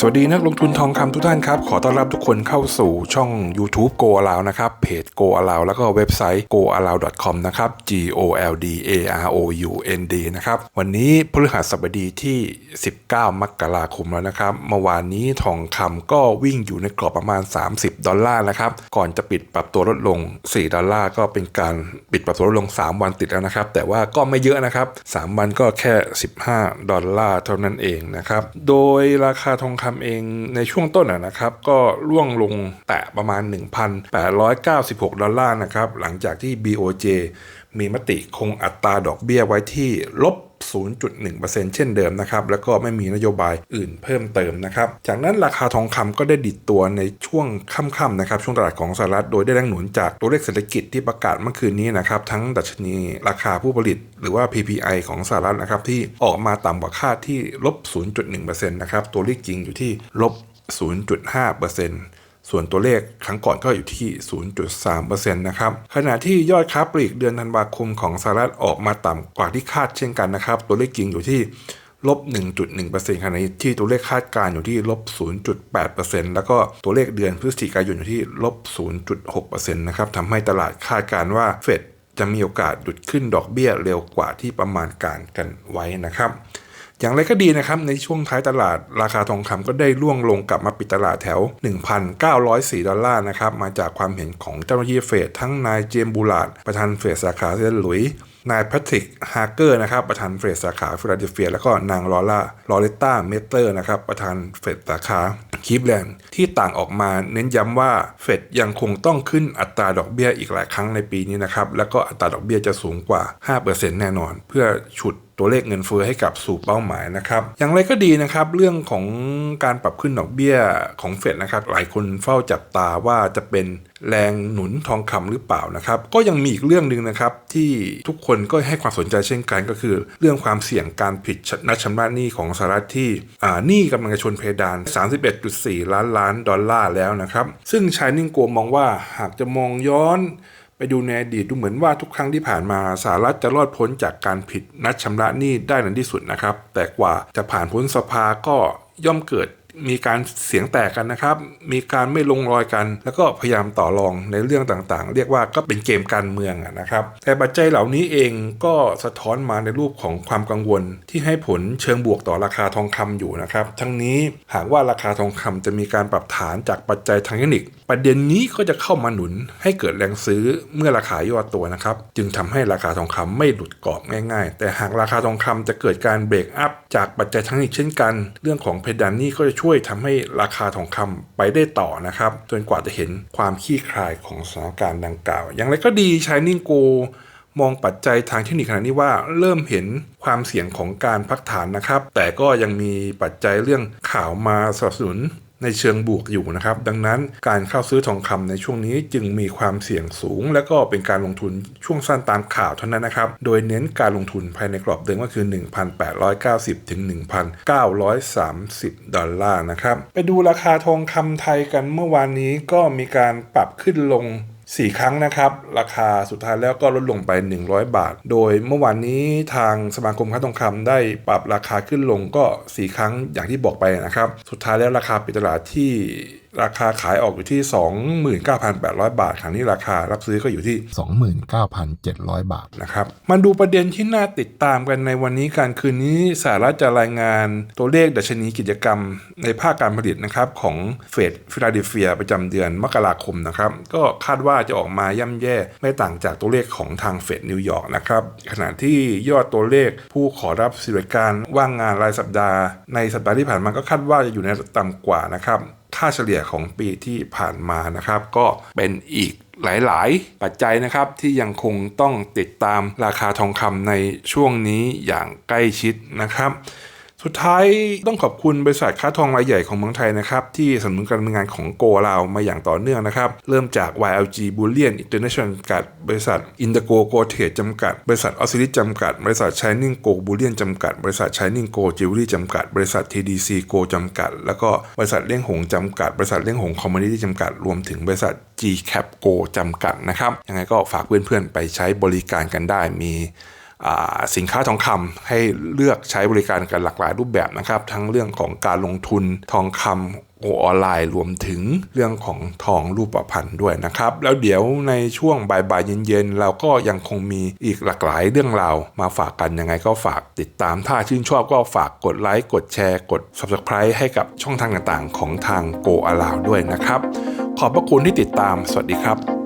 สวัสดีนักลงทุนทองคำทุกท่านครับ ขอต้อนรับทุกคนเข้าสู่ช่อง YouTube Go Allow นะครับ เพจ Go Allow แล้วก็เว็บไซต์ goallow.com นะครับ G O L D A R O U N D นะครับ วันนี้พฤหัสบดีที่ 19 มกราคมแล้วนะครับ เมื่อวานนี้ทองคำก็วิ่งอยู่ในกรอบประมาณ 30 ดอลลาร์นะครับ ก่อนจะปิดปรับตัวลดลง 4 ดอลลาร์ก็เป็นการปิดปรับตัวลดลง 3 วันติดแล้วนะครับ แต่ว่าก็ไม่เยอะนะครับ 3 วันก็แค่ 15 ดอลลาร์เท่านั้นเองนะครับ โดยราคาทองคำทำเองในช่วงต้นนะครับ ก็ร่วงลงแตะประมาณ 1,896 ดอลลาร์นะครับ หลังจากที่ BOJ มีมติคงอัตราดอกเบี้ยไว้ที่ลบ 0.1%เช่นเดิมนะครับ แล้วก็ไม่มีนโยบายอื่นเพิ่มเติมนะครับ จากนั้นราคาทองคำก็ได้ดิดตัวในช่วงค่ำๆนะครับ ช่วงตลาดของสหรัฐโดยได้แรงหนุนจากตัวเลขเศรษฐกิจที่ประกาศเมื่อคืนนี้นะครับ ทั้งดัชนีราคาผู้ผลิต หรือว่า PPI ของสหรัฐนะครับที่ออกมาต่ำกว่าคาดที่ลบ 0.1%นะครับ ตัวเลขจริงอยู่ที่ลบ 0.5% ส่วนตัวเลขครั้งก่อนก็อยู่ที่ 0.3%นะครับ ขณะที่ยอดค้าปลีกเดือนธันวาคมของสหรัฐออกมาต่ำกว่าที่คาดเช่นกันนะครับ ตัวเลขจริงอยู่ที่ลบ 1.1%ขณะที่ตัวเลขคาดการณ์อยู่ที่ลบ 0.8%แล้วก็ตัวเลขเดือนพฤศจิกายนอยู่ที่ลบ 0.6%นะครับทำให้ตลาดคาดการณ์ว่าเฟดจะมีโอกาสดุดขึ้นดอกเบี้ยเร็วกว่าที่ประมาณการกันไว้นะครับ อย่างไรก็ดีนะครับในช่วงท้ายตลาดราคาทองคำก็ได้ร่วงลงกลับมาปิดตลาดแถว 1,904 ดอลลาร์นะครับมาจากความเห็นของเจ้าหน้าที่เฟดทั้งนายเจมส์บูลาดประธานเฟดสาขาเซนหลุยนายแพทริกฮาร์เกอร์นะครับประธานเฟดสาขาฟิลาเดลเฟีย แล้วก็นางลอร่าลอเรตตาเมเตอร์นะครับประธานเฟดสาขาคีฟแลนด์ที่ต่างออกมาเน้นย้ำว่าเฟดยังคงต้องขึ้นอัตราดอกเบี้ยอีกหลายครั้งในปีนี้นะครับแล้วก็อัตราดอกเบี้ยจะสูงกว่า 5%แน่นอน เพื่อฉุด ตัวเลขเงินเฟ้อให้กับสู่เป้าหมายนะครับ อย่างไรก็ดีนะครับ เรื่องของการปรับขึ้นดอกเบี้ยของเฟดนะครับ หลายคนเฝ้าจับตาว่าจะเป็นแรงหนุนทองคำหรือเปล่านะครับ ก็ยังมีอีกเรื่องหนึ่งนะครับ ที่ทุกคนก็ให้ความสนใจเช่นกันก็คือ เรื่องความเสี่ยงการผิดนัดชำระหนี้ของสหรัฐที่หนี้กำลังจะชนเพดาน 31.4 ล้านล้านดอลลาร์แล้วนะครับ ซึ่งชายนิ่งโกมองว่าหากจะมองย้อน ไปดูในอดีตดูเหมือนว่าทุกครั้งที่ผ่านมาสหรัฐจะรอดพ้นจากการผิดนัดชำระหนี้ได้ในที่สุดนะครับ แต่กว่าจะผ่านพ้นสภาก็ย่อมเกิด มีการเสียงแตกกันนะครับ มีการไม่ลงรอยกัน แล้วก็พยายามต่อรองในเรื่องต่างๆ เรียกว่าก็เป็นเกมการเมืองนะครับ แต่ปัจจัยเหล่านี้เองก็สะท้อนมาในรูปของความกังวล ที่ให้ผลเชิงบวกต่อราคาทองคำอยู่นะครับ ทั้งนี้หากว่าราคาทองคำจะมีการปรับฐานจากปัจจัยทางเทคนิค ประเด็นนี้ก็จะเข้ามาหนุนให้เกิดแรงซื้อเมื่อราคาย่อตัวนะครับ จึงทำให้ราคาทองคำไม่หลุดกรอบง่าย ๆ แต่หากราคาทองคำจะเกิดการเบรกอัพจากปัจจัยทางเทคนิคเช่นกัน เรื่องของเพดานนี้ก็จะช่วยวยทำให้ราคาทองคำไปได้ต่อนะครับ จนกว่าจะเห็นความขี้คลายของสถานการณ์ดังกล่าว อย่างไรก็ดีชายนิ่งโกมองปัจจัยทางเทคนิคขณะนี้ว่าเริ่มเห็นความเสี่ยงของการพักฐานนะครับ แต่ก็ยังมีปัจจัยเรื่องข่าวมาสนับสนุน ในเชิงบวกอยู่นะครับ ดังนั้นการเข้าซื้อทองคำในช่วงนี้จึงมีความเสี่ยงสูง และก็เป็นการลงทุนช่วงสั้นตามข่าวเท่านั้นนะครับ โดยเน้นการลงทุนภายในกรอบเดิมก็คือ 1,890 ถึง 1,930 ดอลลาร์นะครับ ไปดูราคาทองคำไทยกันเมื่อวานนี้ก็มีการปรับขึ้นลง 4 ครั้งนะครับ ราคาสุดท้ายแล้วก็ลดลงไป 100 บาท โดยเมื่อวานนี้ทางสมาคมค้าทองคำได้ปรับราคาขึ้นลงก็ 4 ครั้งอย่างที่บอกไปนะครับ สุดท้ายแล้วราคาปิดตลาดที่ ราคาขายออกอยู่ที่ 29,800 บาทขณะนี้ราคารับซื้อก็อยู่ที่ 29,700 บาทนะครับมาดูประเด็นที่น่าติดตามกันในวันนี้การคืนนี้สหรัฐจะรายงานตัวเลขดัชนีกิจกรรมในภาคการผลิตนะครับของเฟดฟิลาเดลเฟียประจำเดือนมกราคมนะครับก็คาดว่าจะออกมาย่ำแย่ไม่ต่างจากตัวเลขของทางเฟดนิวยอร์กนะครับขณะที่ยอดตัวเลขผู้ขอรับสิทธิการว่างงานรายสัปดาห์ ในสัปดาห์ที่ผ่านมาก็คาดว่าจะอยู่ในต่ำกว่านะครับ ค่าเฉลี่ยของปีที่ผ่านมานะครับ ก็เป็นอีกหลาย ๆ ปัจจัยนะครับที่ยังคงต้องติดตามราคาทองคำในช่วงนี้อย่างใกล้ชิดนะครับ สุดท้ายต้องขอบคุณบริษัทค้าทองรายใหญ่ของเมืองไทยนะครับ ที่สนับสนุนการดำเนินงานของโกเรามาอย่างต่อเนื่องนะครับ เริ่มจาก YLG Bullion International จำกัด บริษัท Indigo Go Trade จำกัด บริษัท o s c i l i s จำกัด บริษัท Shining Go Bullion จำกัด บริษัท Shining Go Jewelry จำกัด บริษัท TDC Go จำกัด แล้วก็บริษัทเลี้ยงหงจำกัด บริษัทเลี้ยงหง Commodity จำกัด รวมถึงบริษัท G Cap Go จำกัดนะครับยังไงก็ฝากเพื่อนๆไปใช้บริการกันได้มี สินค้าทองคำให้เลือกใช้บริการกันหลากหลายรูปแบบนะครับ ทั้งเรื่องของการลงทุนทองคำโอออนไลน์รวมถึงเรื่องของทองรูปพรรณด้วยนะครับ แล้วเดี๋ยวในช่วงบ่ายๆเย็นๆ เราก็ยังคงมีอีกหลากหลายเรื่องราวมาฝากกันยังไงก็ฝากติดตามถ้าชื่นชอบก็ฝากกดไลค์กดแชร์ กด Subscribe ให้กับช่องทางต่างๆ ของทางโกอาลาวด้วยนะครับ ขอบพระคุณที่ติดตามสวัสดีครับ